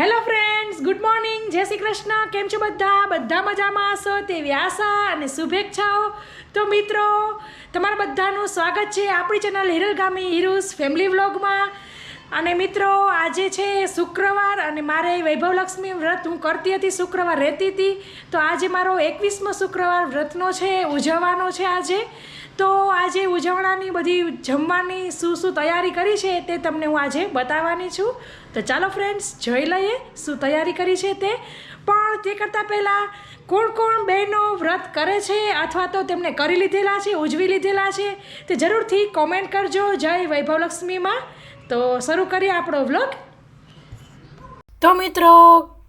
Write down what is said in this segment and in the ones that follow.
Hello friends good morning જય શ્રી કૃષ્ણ. કેમ છો બધા? બધા મજામાં હશો તેવી આશા અને શુભેચ્છાઓ. તો મિત્રો, તમારા બધાનું સ્વાગત છે આપણી ચેનલ હિરલ ગામી હિરુસ ફેમિલી વ્લોગમાં અને મિત્રો, આજે છે શુક્રવાર અને મારે વૈભવલક્ષ્મી વ્રત હું કરતી હતી, શુક્રવાર રહેતી હતી. તો આજે મારો એકવીસમો શુક્રવાર વ્રતનો છે, ઉજવવાનો છે આજે. તો આજે ઉજવણાની બધી જમવાની શું શું તૈયારી કરી છે તે તમને હું આજે બતાવવાની છું. તો ચાલો ફ્રેન્ડ્સ જોઈ લઈએ શું તૈયારી કરી છે તે. પણ તે કરતાં પહેલાં કોણ કોણ બહેનો વ્રત કરે છે અથવા તો તેમને કરી લીધેલા છે, ઉજવી લીધેલા છે તે જરૂરથી કોમેન્ટ કરજો. જય વૈભવલક્ષ્મીમાં. તો શરૂ કરીએ આપણો વ્લોગ તો મિત્રો,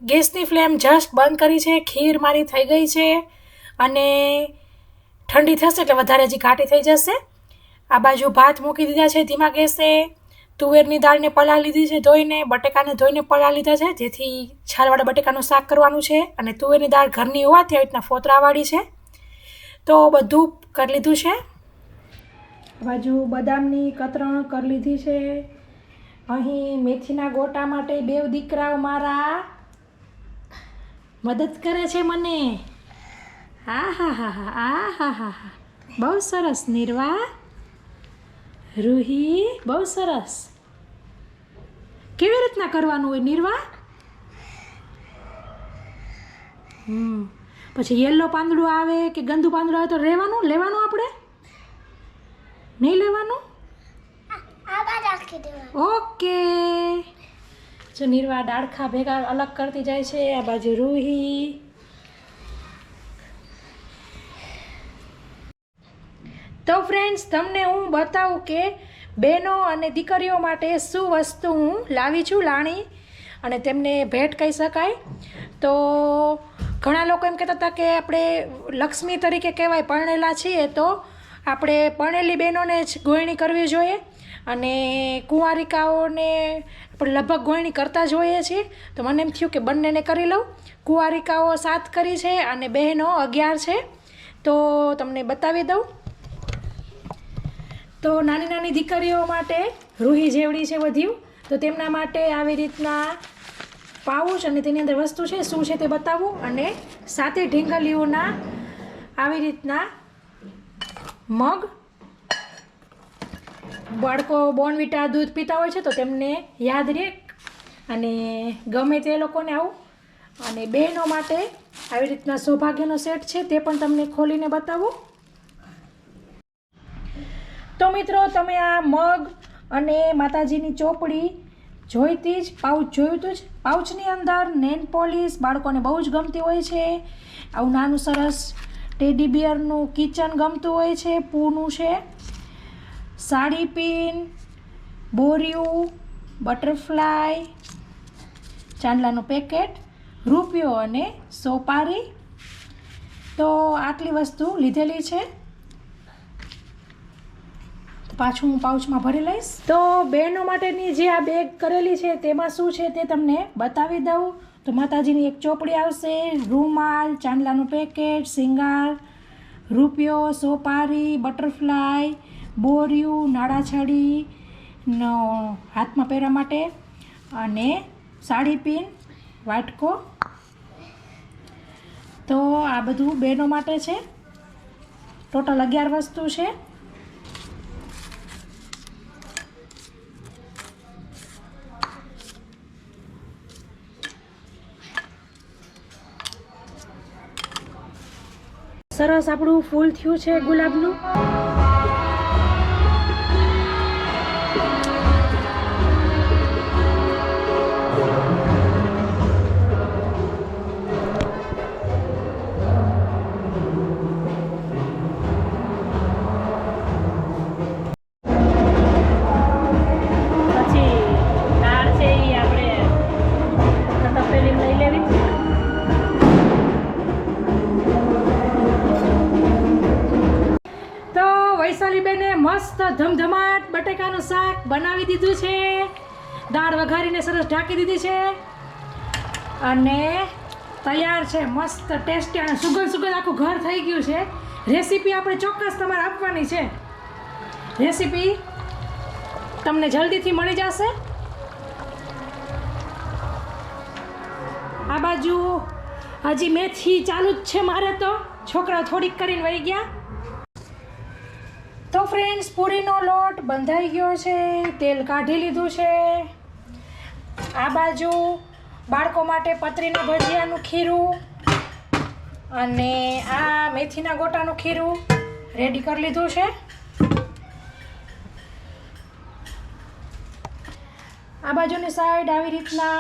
ગેસની ફ્લેમ જસ્ટ બંધ કરી છે, ખીર મારી થઈ ગઈ છે અને ઠંડી થશે એટલે વધારે હજી ઘાટી થઈ જશે. આ બાજુ ભાત મૂકી દીધા છે ધીમા ગેસે. તુવેરની દાળને પલા લીધી છે ધોઈને, બટેકાને ધોઈને પલા લીધા છે. જેથી છાલવાળા બટેકાનું શાક કરવાનું છે અને તુવેરની દાળ ઘરની હોવાથી આવી રીતના ફોતરાવાળી છે. તો બધું કરી લીધું છે. બાજુ બદામની કતરણ કરી લીધી છે. અહીં મેથીના ગોટા માટે બે દીકરાઓ મારા. મદદ કરે છે મને. હા હા હા હા હા હા હા. બહુ સરસ નિર્વા રૂહી બહુ સરસ. કેવી રીતના કરવાનું હોય નિર્વા હમ. પછી યલો પાંદડું આવે કે ગંદુ પાંદડું આવે તો રહેવાનું? લેવાનું આપણે? નહીં લેવાનું? ઓકે. જો નિર્વા ડાળખા ભેગા અલગ કરતી જાય છે આ બાજુ રૂહી. તો ફ્રેન્ડ્સ તમને હું બતાવું કે બહેનો અને દીકરીઓ માટે શું વસ્તુ હું લાવી છું, લાણી? અને તેમને ભેટ કહી શકાય? તો ઘણા લોકો એમ કહેતા હતા કે આપણે લક્ષ્મી તરીકે કહેવાય, પરણેલા છીએ તો આપણે પરણેલી બહેનોને જ ગોયણી કરવી જોઈએ અને કુંવારિકાઓને આપણે લગભગ ગોયણી કરતા જ હોઈએ છીએ. તો મને એમ થયું કે બંનેને કરી લઉં. કુંવારિકાઓ સાત કરી છે અને બહેનો અગિયાર છે. તો તમને બતાવી દઉં. તો નાની નાની દીકરીઓ માટે રૂહી જેવડી છે વધ્યું તો તેમના માટે આવી રીતના પાઉચ અને તેની અંદર વસ્તુ છે, શું છે તે બતાવું અને સાથે ઢીંગલીઓના આવી રીતના મગ, બાળકો બોર્નવિટા દૂધ પીતા હોય છે તો તેમને યાદ રહે અને ગમે તે લોકોને આવું. અને બહેનો માટે આવી રીતના સૌભાગ્યનો સેટ છે તે પણ તમને ખોલીને બતાવું. તો મિત્રો, તમે આ મગ અને માતાજીની ચોપડી જોઈતી જ, પાઉચ જોયું હતું જ? પાઉચની અંદર નેન પોલિશ બાળકોને બહુ જ ગમતી હોય છે. આવું નાનું સરસ ટેડી બિયરનું કિચન ગમતું હોય છે, પૂનું છે. સાડી પિન, બોરિયું, બટરફ્લાય, ચાંદલાનું પેકેટ, રૂપિયો અને સોપારી. તો આટલી વસ્તુ લીધેલી છે. પાછું હું પાઉચમાં ભરી લઈશ. તો બહેનો માટેની જે આ બેગ કરેલી છે, તેમાં શું છે તે તમને બતાવી દઉં. તો માતાજીની એક ચોપડી આવશે, રૂમાલ, ચાંદલાનું પેકેટ સિંગાર રૂપિયો, સોપારી બટરફ્લાય બોરિયું, નાળાછડી હાથમાં પહેરવા માટે, અને સાડી પિન, વાટકો. તો આ બધું બહેનો માટે છે. ટોટલ અગિયાર વસ્તુ છે. સરસ આપણું ફૂલ થયું છે ગુલાબનું. બટેટાનું શાક બનાવી દીધું છે. દાળ વઘારીને સરસ ઢાંકી દીધી છે. અને તૈયાર છે, મસ્ત ટેસ્ટી અને સુગંધ સુગંધ આખું ઘર થઈ ગયું છે. રેસીપી આપણે ચોક્કસ તમારે આપવાની છે. રેસીપી તમને જલ્દીથી મળી જશે. આ બાજુ હજી મેથી ચાલુ જ છે મારે તો. છોકરાઓ થોડીક કરીને વહી ગયા. તો ફ્રેન્ડ્સ પૂરીનો લોટ બંધાઈ ગયો છે, તેલ કાઢી લીધું છે. આ બાજુ બાળકો માટે પતરીના ભજીયાનું ખીરું અને આ મેથીના ગોટાનું ખીરું રેડી કરી લીધું છે. આ બાજુની સાઈડ આવી રીતના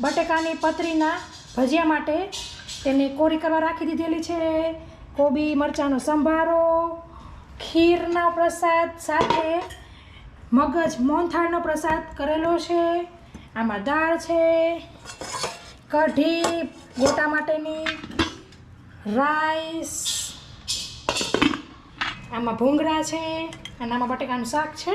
બટેકાની પતરીના ભજીયા માટે તેને કોરી કરવા રાખી દીધેલી છે. કોબી, મરચાંનો સંભારો ખીરના પ્રસાદ સાથે મગજ મોનથાળનો પ્રસાદ કરેલો છે આમાં દાળ છે, કઢી, ગોટા માટેની રાઈસ, આમાં ભૂંગળા છે, અને આમાં બટેકાનું શાક છે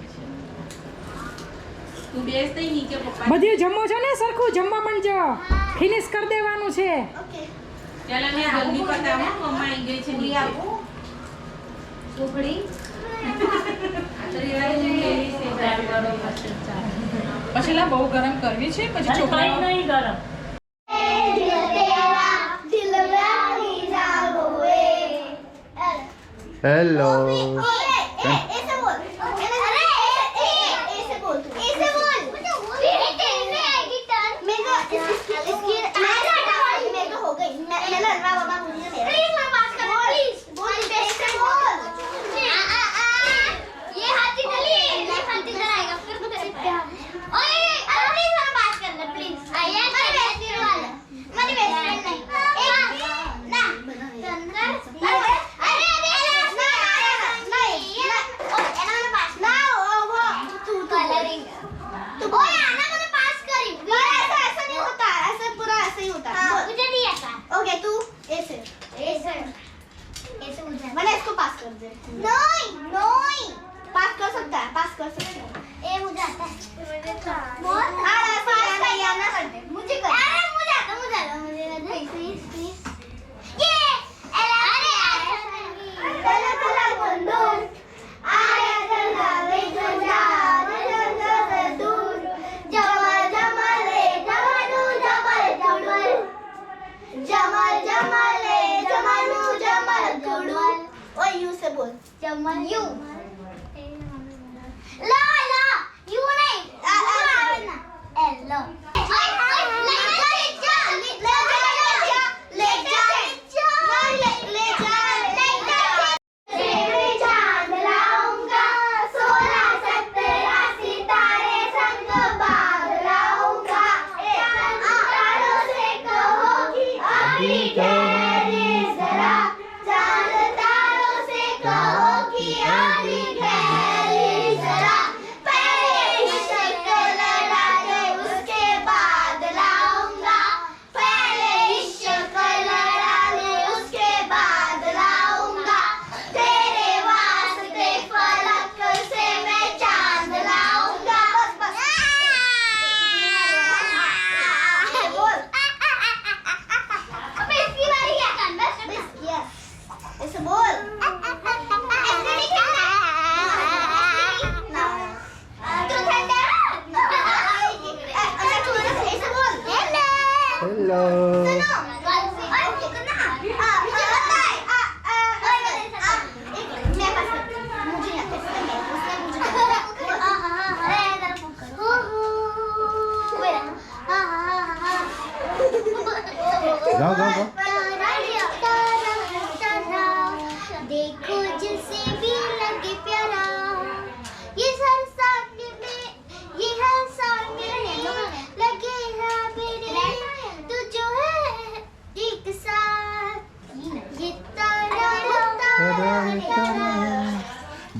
તું બેસ નીચે પપ્પા બધું જમો છો ને સરખું? જમવા પણ જો ફિનિશ કરી દેવાનું છે. ઓકે ચાલ અમે જલ્દી પતાવો મમ્મા આવી ગઈ છે નીચે. સુખડી પછી લા બહુ ગરમ કરવી છે પછી છોકરાઓ? નહીં ગરમ. હેલો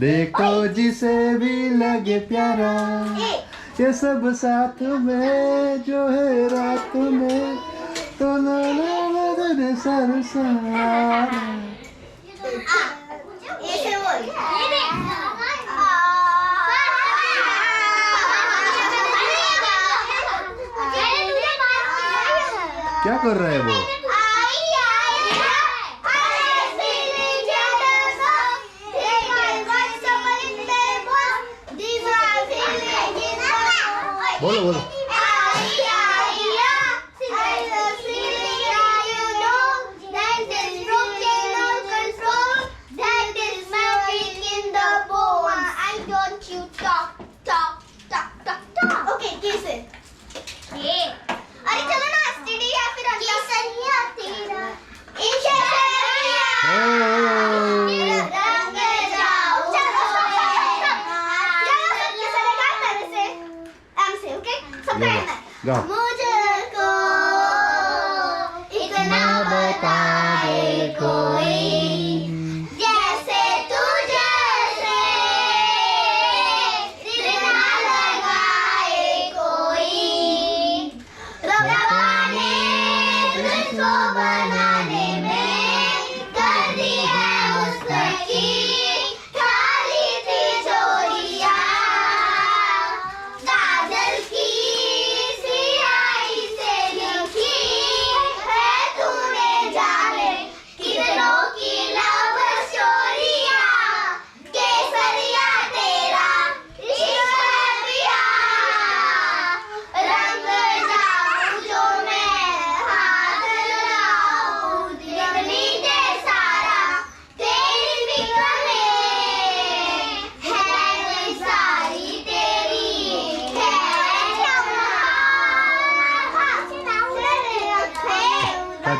देखो से भी लगे प्यारा ये सब साथ में जो है रात में तो ना ना ना ना सर सारा क्या कर रहा है वो 그러니까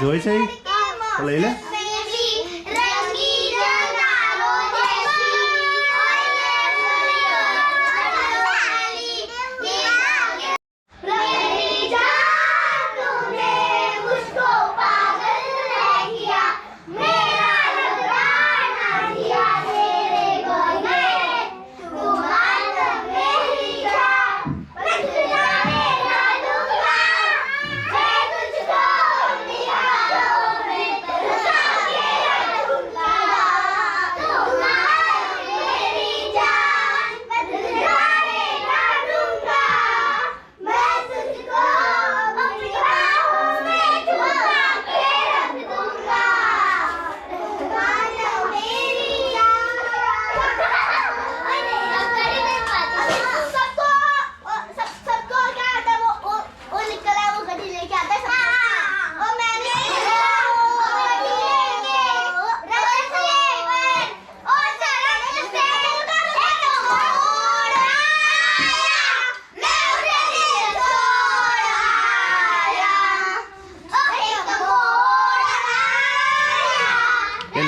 જોઈ છે? લઈ લે.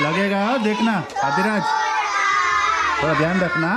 लगेगा देखना आदिराज थोड़ा ध्यान रखना